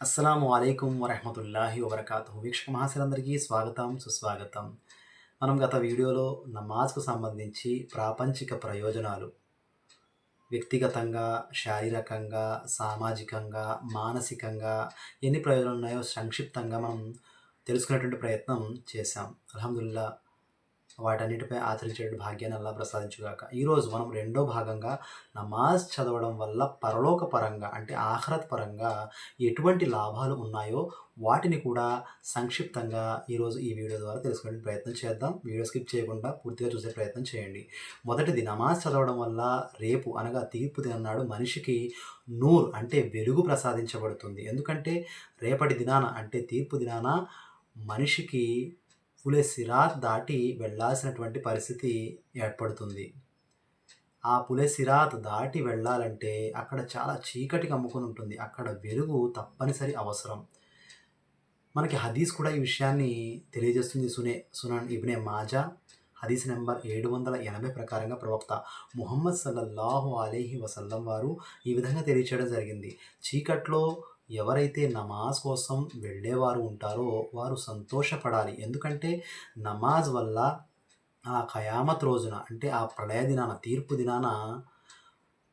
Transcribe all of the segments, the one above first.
అస్సలం అలైకుం వరహమతుల్లాహి వబర్కాతు వీక్షక మహాశీలందరికీ స్వాగతం సుస్వాగతం. మనం గత వీడియోలో నమాజ్కు సంబంధించి ప్రాపంచిక ప్రయోజనాలు. వ్యక్తిగతంగా శారీరకంగా సామాజికంగా మానసికంగా ఎన్ని ప్రయోజనాలు ఉన్నాయో సంక్షిప్తంగా మనం తెలుసుకునేటువంటి ప్రయత్నం చేశాం. అల్హమ్దుల్లా వాటన్నిటిపై ఆచరించేటువంటి భాగ్యాన్ని అల్లా ప్రసాదించుగాక. ఈరోజు మనం రెండో భాగంగా నమాజ్ చదవడం వల్ల పరలోక పరంగా అంటే ఆఖరత్ పరంగా ఎటువంటి లాభాలు ఉన్నాయో వాటిని కూడా సంక్షిప్తంగా ఈరోజు ఈ వీడియో ద్వారా తెలుసుకునే ప్రయత్నం చేద్దాం. వీడియో స్కిప్ చేయకుండా పూర్తిగా చూసే ప్రయత్నం చేయండి. మొదటిది నమాజ్ చదవడం వల్ల రేపు అనగా తీర్పు దినాడు మనిషికి నూర్ అంటే వెలుగు ప్రసాదించబడుతుంది. ఎందుకంటే రేపటి దినాన అంటే తీర్పు దినాన మనిషికి పులే సిరార్ దాటి వెళ్ళాల్సినటువంటి పరిస్థితి ఏర్పడుతుంది. ఆ పులే సిరాత్ దాటి వెళ్ళాలంటే అక్కడ చాలా చీకటి కమ్ముకొని ఉంటుంది. అక్కడ వెలుగు తప్పనిసరి అవసరం. మనకి హదీస్ కూడా ఈ విషయాన్ని తెలియజేస్తుంది సునే సునాన్ ఇబ్నే మాజా. హదీస్ నెంబర్ ఏడు వందల ఎనభై ప్రకారంగా ప్రవక్త ముహమ్మద్ సల్లల్లాహు అలీహి వసల్లం వారు ఈ విధంగా తెలియచేయడం జరిగింది. చీకట్లో ఎవరైతే నమాజ్ కోసం వెళ్ళేవారు ఉంటారో వారు సంతోషపడాలి. ఎందుకంటే నమాజ్ వల్ల ఆ ఖయామత్ రోజున అంటే ఆ ప్రళయ దినాన తీర్పు దినాన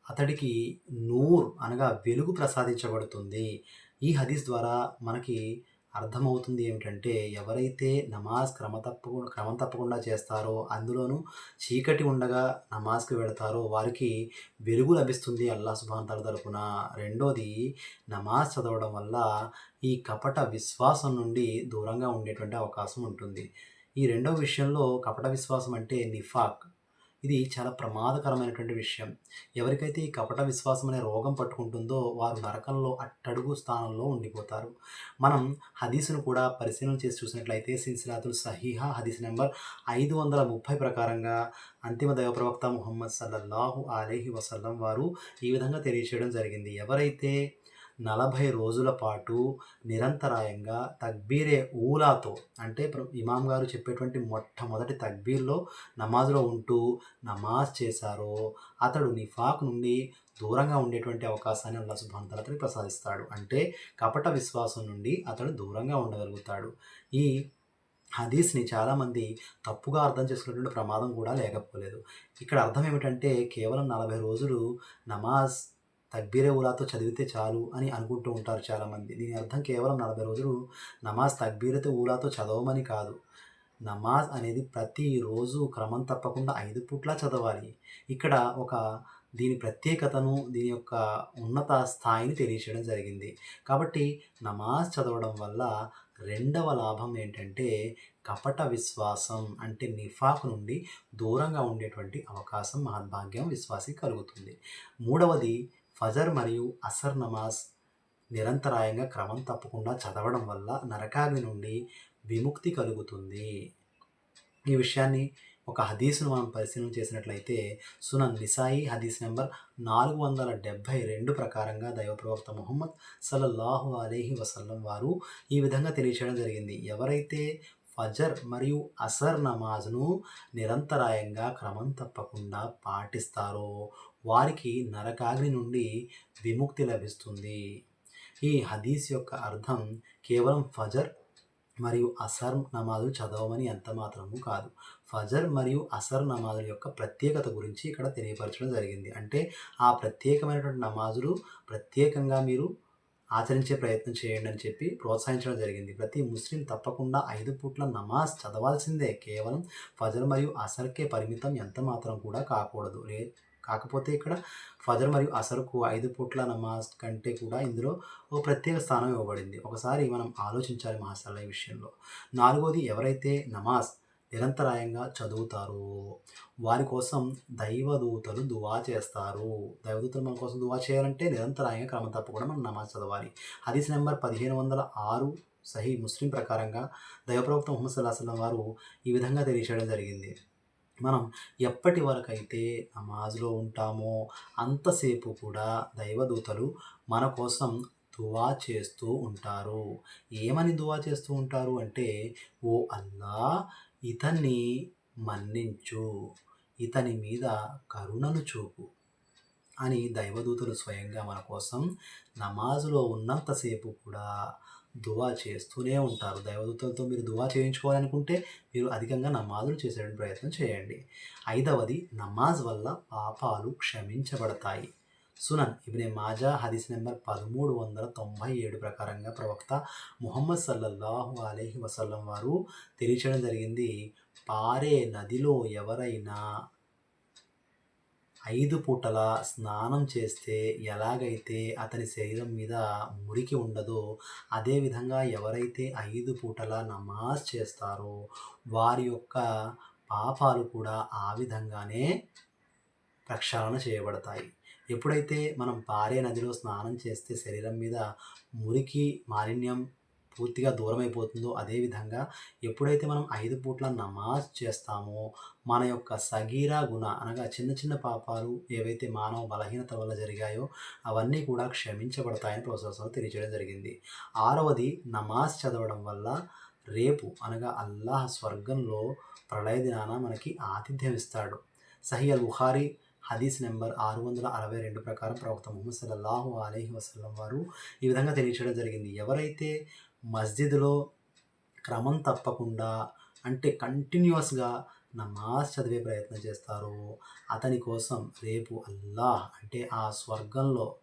అతడికి నూర్ అనగా వెలుగు ప్రసాదించబడుతుంది. ఈ హదీస్ ద్వారా మనకి అర్థమవుతుంది ఏమిటంటే ఎవరైతే నమాజ్ క్రమ తప్పకు క్రమం తప్పకుండా చేస్తారో అందులోనూ చీకటి ఉండగా నమాజ్కి వెళతారో వారికి వెలుగు లభిస్తుంది అల్లా సుభాంతర తరపున. రెండోది నమాజ్ చదవడం వల్ల ఈ కపట విశ్వాసం నుండి దూరంగా ఉండేటువంటి అవకాశం ఉంటుంది. ఈ రెండవ విషయంలో కపట విశ్వాసం అంటే నిఫాక్. ఇది చాలా ప్రమాదకరమైనటువంటి విషయం. ఎవరికైతే ఈ కపట విశ్వాసం అనే రోగం పట్టుకుంటుందో వారు నరకంలో అట్టడుగు స్థానంలో ఉండిపోతారు. మనం హదీసును కూడా పరిశీలన చేసి చూసినట్లయితే సిన్సిలాతుల్ సహీహా హదీస్ నెంబర్ ఐదు వందల ముప్పై ప్రకారంగా అంతిమ దైవ ప్రవక్త ముహమ్మద్ సల్లల్లాహు అలీహి వసల్లం వారు ఈ విధంగా తెలియచేయడం జరిగింది. ఎవరైతే నలభై రోజుల పాటు నిరంతరాయంగా తక్బీరే ఊలాతో అంటే ఇమాం గారు చెప్పేటువంటి మొట్టమొదటి తక్బీర్లో నమాజ్లో ఉంటూ నమాజ్ చేశారో అతడు నిఫాక్ నుండి దూరంగా ఉండేటువంటి అవకాశాన్ని అల్లా సుబ్హాన్ అతనికి ప్రసాదిస్తాడు. అంటే కపట విశ్వాసం నుండి అతడు దూరంగా ఉండగలుగుతాడు. ఈ హదీస్ని చాలామంది తప్పుగా అర్థం చేసుకునేటువంటి ప్రమాదం కూడా లేకపోలేదు. ఇక్కడ అర్థం ఏమిటంటే కేవలం నలభై రోజులు నమాజ్ తక్బీరే ఉలాతో చదివితే చాలు అని అనుకుంటూ ఉంటారు చాలామంది. దీని అర్థం కేవలం నలభై రోజులు నమాజ్ తక్బీరతో ఊలాతో చదవమని కాదు. నమాజ్ అనేది ప్రతిరోజు క్రమం తప్పకుండా ఐదు పూట్లా చదవాలి. ఇక్కడ ఒక దీని ప్రత్యేకతను దీని యొక్క ఉన్నత స్థాయిని తెలియచేయడం జరిగింది. కాబట్టి నమాజ్ చదవడం వల్ల రెండవ లాభం ఏంటంటే కపట విశ్వాసం అంటే నిఫాక్ నుండి దూరంగా ఉండేటువంటి అవకాశం మహద్భాగ్యం విశ్వాసి కలుగుతుంది. మూడవది ఫజర్ మరియు అసర్ నమాజ్ నిరంతరాయంగా క్రమం తప్పకుండా చదవడం వల్ల నరకాగ్ని నుండి విముక్తి కలుగుతుంది. ఈ విషయాన్ని ఒక హదీసును మనం పరిశీలన చేసినట్లయితే సునన్ నిసాయి హదీస్ నెంబర్ నాలుగు వందల డెబ్భై రెండు ప్రకారంగా దైవ ప్రవక్త ముహమ్మద్ సల్లల్లాహు అలీహి వసల్లం వారు ఈ విధంగా తెలియచేయడం జరిగింది. ఎవరైతే ఫజర్ మరియు అసర్ నమాజ్ను నిరంతరాయంగా క్రమం తప్పకుండా పాటిస్తారో వారికి నరకాగ్ని నుండి విముక్తి లభిస్తుంది. ఈ హదీస్ యొక్క అర్థం కేవలం ఫజర్ మరియు అసర్ నమాజులు చదవమని ఎంత మాత్రము కాదు. ఫజర్ మరియు అసర్ నమాజుల యొక్క ప్రత్యేకత గురించి ఇక్కడ తెలియపరచడం జరిగింది. అంటే ఆ ప్రత్యేకమైనటువంటి నమాజులు ప్రత్యేకంగా మీరు ఆచరించే ప్రయత్నం చేయండి అని చెప్పి ప్రోత్సహించడం జరిగింది. ప్రతి ముస్లిం తప్పకుండా ఐదు పూట్ల నమాజ్ చదవాల్సిందే. కేవలం ఫజర్ మరియు అసర్కే పరిమితం ఎంత మాత్రం కూడా కాకూడదు. కాకపోతే ఇక్కడ ఫజర్ మరియు అసరుకు ఐదు పూట్ల నమాజ్ కంటే కూడా ఇందులో ఓ ప్రత్యేక స్థానం ఇవ్వబడింది. ఒకసారి మనం ఆలోచించాలి మహాసాల ఈ విషయంలో. నాలుగోది ఎవరైతే నమాజ్ నిరంతరాయంగా చదువుతారో వారి కోసం దైవదూతలు దువా చేస్తారు. దైవదూతలు మన కోసం దువా చేయాలంటే నిరంతరాయంగా క్రమం తప్పకుండా మనం నమాజ్ చదవాలి. హదీస్ నెంబర్ పదిహేను వందల ఆరు సహీ ముస్లిం ప్రకారంగా దైవప్రవక్త ముహమ్మద్ సల్లాహం వారు ఈ విధంగా తెలియచేయడం జరిగింది. మనం ఎప్పటి వరకైతే నమాజ్లో ఉంటామో అంతసేపు కూడా దైవదూతలు మన కోసం దువా చేస్తూ ఉంటారు. ఏమని దువా చేస్తూ ఉంటారు అంటే ఓ అల్లా ఇతన్ని మన్నించు ఇతని మీద కరుణను చూపు అని దైవదూతలు స్వయంగా మన కోసం నమాజులో ఉన్నంతసేపు కూడా దువా చేస్తూనే ఉంటారు. దైవదూతలతో మీరు దువా చేయించుకోవాలనుకుంటే మీరు అధికంగా నమాజులు చేసేటువంటి ప్రయత్నం చేయండి. ఐదవది నమాజ్ వల్ల పాపాలు క్షమించబడతాయి. సునన్ ఇబ్నే మాజా హదీస్ నెంబర్ పదమూడు వందల తొంభై ఏడు ప్రకారంగా ప్రవక్త ముహమ్మద్ సల్లల్లాహు అలైహి వసల్లం వారు తెలియచేయడం జరిగింది. పారే నదిలో ఎవరైనా ఐదు పూటల స్నానం చేస్తే ఎలాగైతే అతని శరీరం మీద మురికి ఉండదో అదేవిధంగా ఎవరైతే ఐదు పూటల నమాజ్ చేస్తారో వారి యొక్క పాపాలు కూడా ఆ విధంగానే ప్రక్షాళన చేయబడతాయి. ఎప్పుడైతే మనం పారే నదిలో స్నానం చేస్తే శరీరం మీద మురికి మాలిన్యం పూర్తిగా దూరం అయిపోతుందో అదేవిధంగా ఎప్పుడైతే మనం ఐదు పూట్ల నమాజ్ చేస్తామో మన యొక్క సగీరా గుణ అనగా చిన్న చిన్న పాపాలు ఏవైతే మానవ బలహీనత వల్ల జరిగాయో అవన్నీ కూడా క్షమించబడతాయని ప్రొఫెసర్ తెలియజేయడం జరిగింది. ఆరవది నమాజ్ చదవడం వల్ల రేపు అనగా అల్లాహ్ స్వర్గంలో ప్రళయ దినాన మనకి ఆతిథ్యం ఇస్తాడు. సహీ అల్ బుఖారీ హదీస్ నెంబర్ ఆరు వందల అరవై రెండు ప్రకారం ప్రవక్త ముహమ్మద్ సల్లాహు అలహి వసలం వారు ఈ విధంగా తెలియచేయడం జరిగింది. ఎవరైతే మస్జిద్లో క్రమం తప్పకుండా అంటే కంటిన్యూస్గా నమాజ్ చదివే ప్రయత్నం చేస్తారో. అతని కోసం రేపు అల్లాహ్ అంటే ఆ స్వర్గంలో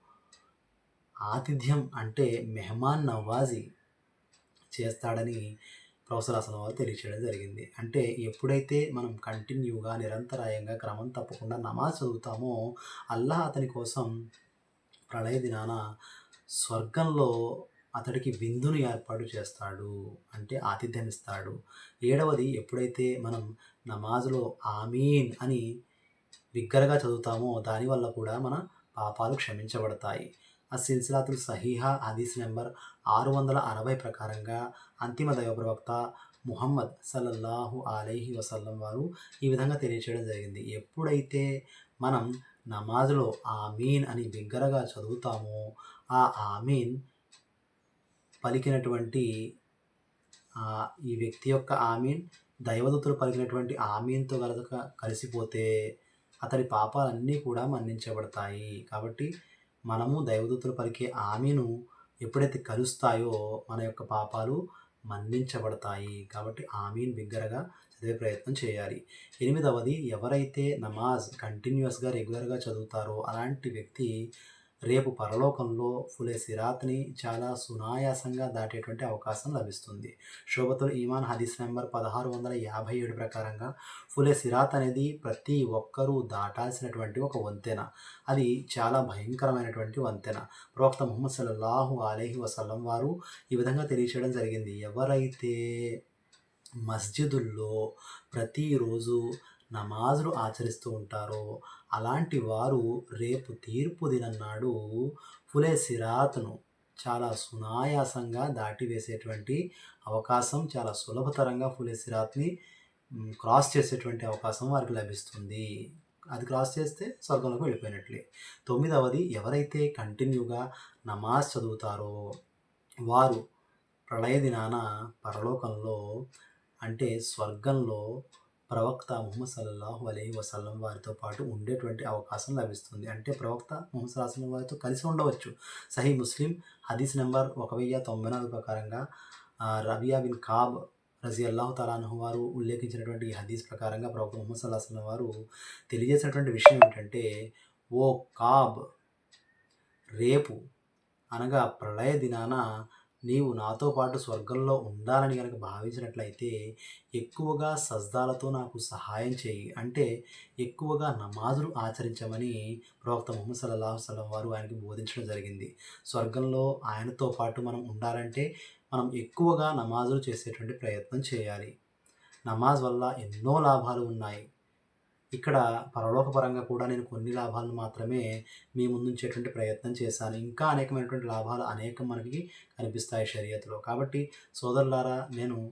ఆతిథ్యం అంటే మెహమాన్ నవాజీ చేస్తాడని ప్రొఫెసర్ అసలం వారు తెలియచేయడం జరిగింది. అంటే ఎప్పుడైతే మనం కంటిన్యూగా నిరంతరాయంగా క్రమం తప్పకుండా నమాజ్ చదువుతామో అల్లాహ్ అతని కోసం ప్రళయ దినాన స్వర్గంలో అతడికి విందును ఏర్పాటు చేస్తాడు అంటే ఆతిథ్యం ఇస్తాడు ఏడవది ఎప్పుడైతే మనం నమాజ్లో ఆమీన్ అని బిగ్గరగా చదువుతామో దానివల్ల కూడా మన పాపాలు క్షమించబడతాయి. ఆ సిల్సిలాతుల్ సహీహా హదీస్ నెంబర్ ఆరు వందల అరవై ప్రకారంగా అంతిమ దైవ ప్రవక్త ముహమ్మద్ సల్లల్లాహు అలైహి వసల్లం వారు ఈ విధంగా తెలియచేయడం జరిగింది. ఎప్పుడైతే మనం నమాజ్లో ఆమీన్ అని బిగ్గరగా చదువుతామో ఆ ఆమీన్ పలికినటువంటి ఈ వ్యక్తి యొక్క ఆమీన్ దైవదూతలు పలికినటువంటి ఆమీన్తో కనుక కలిసిపోతే అతడి పాపాలన్నీ కూడా మన్నించబడతాయి. కాబట్టి మనము దైవదూతలు పలికే ఆమెను ఎప్పుడైతే కలుస్తాయో మన యొక్క పాపాలు మన్నించబడతాయి. కాబట్టి ఆమీన్ బిగ్గరగా చదివే ప్రయత్నం చేయాలి. ఎనిమిదవది ఎవరైతే నమాజ్ కంటిన్యూస్గా రెగ్యులర్గా చదువుతారో అలాంటి వ్యక్తి రేపు పరలోకంలో ఫులే సిరాత్ని చాలా సునాయాసంగా దాటేటువంటి అవకాశం లభిస్తుంది. శోభతుల్ ఈమాన్ హదీస్ నెంబర్ పదహారు వందల యాభై ఏడు ప్రకారంగా ఫులే సిరాత్ అనేది ప్రతి ఒక్కరూ దాటాల్సినటువంటి ఒక వంతెన. అది చాలా భయంకరమైనటువంటి వంతెన. ప్రవక్త ముహమ్మద్ సల్లాహు అలహి వసల్లం వారు ఈ విధంగా తెలియచేయడం జరిగింది. ఎవరైతే మస్జిదుల్లో ప్రతిరోజు నమాజులు ఆచరిస్తూ ఉంటారో? అలాంటి వారు రేపు తీర్పు దినన్నాడు. ఫులే సిరాత్ను. చాలా సునాయాసంగా దాటివేసేటువంటి అవకాశం చాలా సులభతరంగా ఫులే సిరాత్ని క్రాస్ చేసేటువంటి అవకాశం వారికి లభిస్తుంది. అది క్రాస్ చేస్తే స్వర్గంలోకి వెళ్ళిపోయినట్లే. తొమ్మిదవది ఎవరైతే కంటిన్యూగా నమాజ్ చదువుతారో వారు ప్రళయ దినాన పరలోకంలో అంటే స్వర్గంలో ప్రవక్త ముహమ్మద్ సల్లల్లాహు అలైహి వసల్లం వారితో పాటు ఉండేటువంటి అవకాశం లభిస్తుంది. అంటే ప్రవక్త ముహమ్మద్ సల్లాహం వారితో కలిసి ఉండవచ్చు. సహీ ముస్లిం హదీస్ నెంబర్ ఒక వెయ్యి తొంభై నాలుగు ప్రకారంగా రబియా బిన్ కాబ్ రజీ అల్లాహు తలాను వారు ఉల్లేఖించినటువంటి ఈ హదీస్ ప్రకారంగా ప్రవక్త ముహమ్మద్ సల్లాహం వారు తెలియజేసినటువంటి విషయం ఏంటంటే ఓ కాబ్ రేపు అనగా ప్రళయ దినాన నీవు నాతో పాటు స్వర్గంలో ఉండాలని కనుక భావించినట్లయితే ఎక్కువగా సజ్దాలతో నాకు సహాయం చేయి. అంటే ఎక్కువగా నమాజులు ఆచరించమని ప్రవక్త ముహమ్మద్ సల్లాహు సలం వారు ఆయనకి బోధించడం జరిగింది. స్వర్గంలో ఆయనతో పాటు మనం ఉండాలంటే మనం ఎక్కువగా నమాజులు చేసేటువంటి ప్రయత్నం చేయాలి. నమాజ్ వల్ల ఎన్నో లాభాలు ఉన్నాయి. ఇక్కడ పరలోకపరంగా కూడా నేను కొన్ని లాభాలను మాత్రమే మీ ముందుంచేటువంటి ప్రయత్నం చేశాను. ఇంకా అనేకమైనటువంటి లాభాలు అనేకం మనకి కనిపిస్తాయి షరియత్లో కాబట్టి సోదరులారా నేను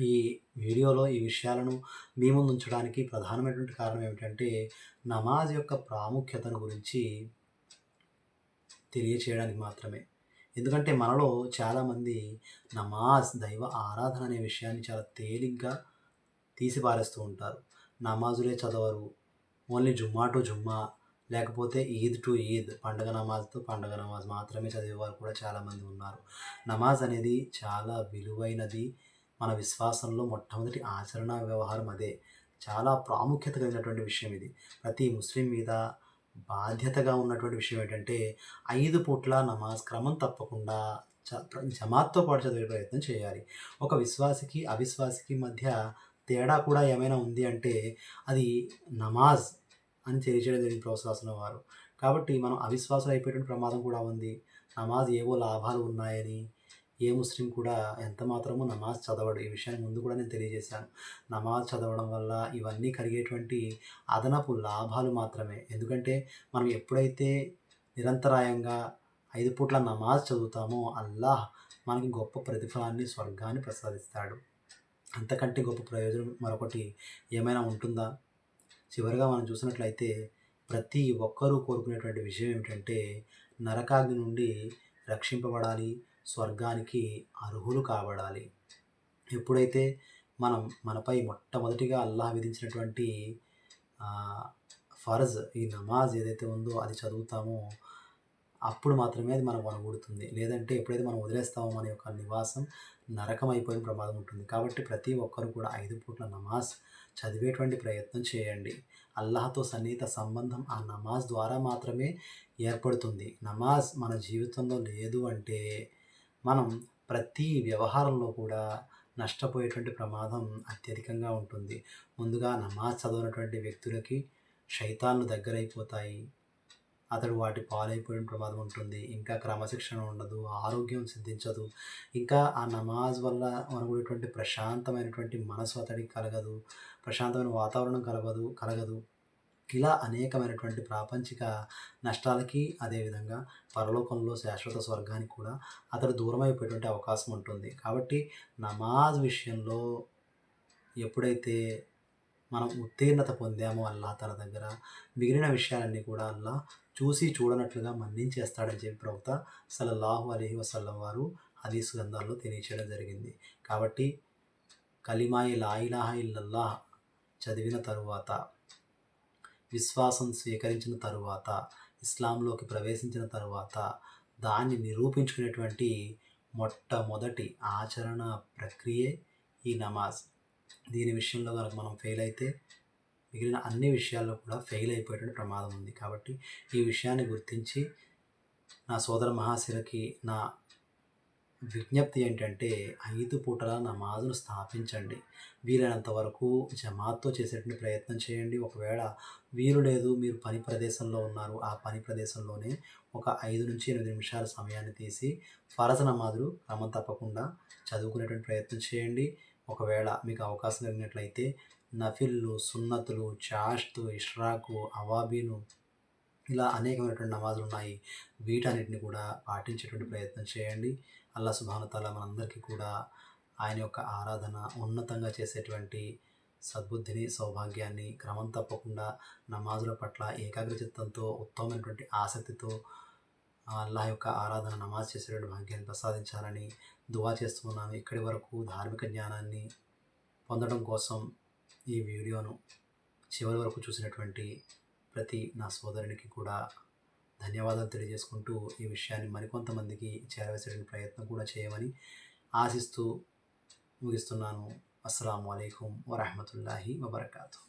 ఈ వీడియోలో ఈ విషయాలను మీ ముందు ఉంచడానికి ప్రధానమైనటువంటి కారణం ఏమిటంటే నమాజ్ యొక్క ప్రాముఖ్యతను గురించి తెలియచేయడానికి మాత్రమే. ఎందుకంటే మనలో చాలామంది నమాజ్ దైవ ఆరాధన అనే విషయాన్ని చాలా తేలిగ్గా తీసిపారేస్తూ ఉంటారు. నమాజులే చదవరు. ఓన్లీ జుమ్మా టు జుమ్మా. లేకపోతే ఈద్ టు ఈద్. పండగ నమాజ్తో పండగ నమాజ్ మాత్రమే చదివేవారు కూడా చాలామంది ఉన్నారు. నమాజ్ అనేది చాలా విలువైనది. మన విశ్వాసంలో మొట్టమొదటి ఆచరణ వ్యవహారం అదే. చాలా ప్రాముఖ్యత కలిగినటువంటి విషయం ఇది. ప్రతి ముస్లిం మీద బాధ్యతగా ఉన్నటువంటి విషయం ఏంటంటే ఐదు పూట్ల నమాజ్ క్రమం తప్పకుండా చ జమాత్తో పాటు చదివే ప్రయత్నం చేయాలి. ఒక విశ్వాసికి అవిశ్వాసికి మధ్య తేడా కూడా ఏమైనా ఉంది అంటే అది నమాజ్ అని తెలియజేయడం జరిగింది ప్రోత్సాహన వారు. కాబట్టి మనం అవిశ్వాసం అయిపోయేటువంటి ప్రమాదం కూడా ఉంది. నమాజ్ ఏవో లాభాలు ఉన్నాయని ఏ ముస్లిం కూడా ఎంత మాత్రమో నమాజ్ చదవడు. ఈ విషయాన్ని ముందు కూడా నేను తెలియజేశాను. నమాజ్ చదవడం వల్ల ఇవన్నీ కలిగేటువంటి అదనపు లాభాలు మాత్రమే. ఎందుకంటే మనం ఎప్పుడైతే నిరంతరాయంగా ఐదు పూట్ల నమాజ్ చదువుతామో అల్లాహ్ మనకి గొప్ప ప్రతిఫలాన్ని స్వర్గాన్ని ప్రసాదిస్తాడు. అంతకంటే గొప్ప ప్రయోజనం మరొకటి ఏమైనా ఉంటుందా? చివరిగా మనం చూసినట్లయితే ప్రతి ఒక్కరూ కోరుకునేటువంటి విషయం ఏమిటంటే నరకాగ్ని నుండి రక్షింపబడాలి స్వర్గానికి అర్హులు కాబడాలి. ఎప్పుడైతే మనం మనపై మొట్టమొదటిగా అల్లాహ్ విధించినటువంటి ఫర్జ్ ఈ నమాజ్ ఏదైతే ఉందో అది చదువుతామో అప్పుడు మాత్రమే అది మనం వనగూడుతుంది లేదంటే ఎప్పుడైతే మనం వదిలేస్తామో మన యొక్క నివాసం నరకం అయిపోయిన ప్రమాదం ఉంటుంది. కాబట్టి ప్రతి ఒక్కరు కూడా ఐదు పూట్ల నమాజ్ చదివేటువంటి ప్రయత్నం చేయండి. అల్లాహతో సన్నిహిత సంబంధం ఆ నమాజ్ ద్వారా మాత్రమే ఏర్పడుతుంది. నమాజ్ మన జీవితంలో లేదు అంటే మనం ప్రతి వ్యవహారంలో కూడా నష్టపోయేటువంటి ప్రమాదం అత్యధికంగా ఉంటుంది. ముందుగా నమాజ్ చదవనటువంటి వ్యక్తులకి శైతాన్లు దగ్గరైపోతాయి. అతడు వాటి పాలైపోయిన ప్రమాదం ఉంటుంది. ఇంకా క్రమశిక్షణ ఉండదు ఆరోగ్యం సిద్ధించదు. ఇంకా ఆ నమాజ్ వల్ల మనకున్నటువంటి ప్రశాంతమైనటువంటి మనసు అతడికి కలగదు ప్రశాంతమైన వాతావరణం కలగదు కలగదు. ఇలా అనేకమైనటువంటి ప్రాపంచిక నష్టాలకి అదేవిధంగా పరలోకంలో శాశ్వత స్వర్గానికి కూడా అతడు దూరం అవకాశం ఉంటుంది. కాబట్టి నమాజ్ విషయంలో ఎప్పుడైతే మనం ఉత్తీర్ణత పొందాము అల్లా తన దగ్గర. మిగిలిన విషయాలన్నీ కూడా అల్లా చూసి చూడనట్లుగా మన్నించేస్తాడని చెప్పి ప్రవక్త సలల్లాహు అలహి వసల్లం వారు హదీస్ గ్రంథాల్లో తెలియచేయడం జరిగింది. కాబట్టి కలిమాయి లాయిలాహ ఇల్లల్లాహ్ చదివిన తరువాత విశ్వాసం స్వీకరించిన తరువాత ఇస్లాంలోకి ప్రవేశించిన తరువాత దాన్ని నిరూపించుకునేటువంటి మొట్టమొదటి ఆచరణ ప్రక్రియే ఈ నమాజ్. దీని విషయంలో కనుక మనం ఫెయిల్ అయితే మిగిలిన అన్ని విషయాల్లో కూడా ఫెయిల్ అయిపోయేటువంటి ప్రమాదం ఉంది. కాబట్టి ఈ విషయాన్ని గుర్తించి నా సోదర మహాశిరకి నా విజ్ఞప్తి ఏంటంటే ఐదు పూటల నమాజును స్థాపించండి. వీలైనంత వరకు జమాత్తో చేసేటువంటి ప్రయత్నం చేయండి. ఒకవేళ వీలు లేదు మీరు పని ప్రదేశంలో ఉన్నారు ఆ పని ప్రదేశంలోనే ఒక ఐదు నుంచి ఎనిమిది నిమిషాల సమయాన్ని తీసి ఫరస నమాజులు క్రమం తప్పకుండా చదువుకునేటువంటి ప్రయత్నం చేయండి. ఒకవేళ మీకు అవకాశం కలిగినట్లయితే నఫిల్లు సున్నతులు చాష్తు ఇష్రాకు అవాబీను ఇలా అనేకమైనటువంటి నమాజులు ఉన్నాయి. వీటన్నిటిని కూడా పాటించేటువంటి ప్రయత్నం చేయండి. అల్లా సుభానతాల మనందరికీ కూడా ఆయన యొక్క ఆరాధన ఉన్నతంగా చేసేటువంటి సద్బుద్ధిని సౌభాగ్యాన్ని క్రమం తప్పకుండా నమాజుల పట్ల ఏకాగ్రచిత్తంతో ఉత్తమమైనటువంటి ఆసక్తితో అల్లాహ్ యొక్క ఆరాధన నమాజ్ చేసేటువంటి భాగ్యాన్ని ప్రసాదించాలని దువా చేస్తున్నాను. ఇక్కడి వరకు ధార్మిక జ్ఞానాన్ని పొందడం కోసం ఈ వీడియోను చివరి వరకు చూసినటువంటి ప్రతి నా సోదరునికి కూడా ధన్యవాదాలు తెలియజేసుకుంటూ ఈ విషయాన్ని మరికొంతమందికి చేరవేసేటువంటి ప్రయత్నం కూడా చేయమని ఆశిస్తూ ముగిస్తున్నాను. అస్సలం అయికం వరహమతుల్లాహి వబర్కాతూ.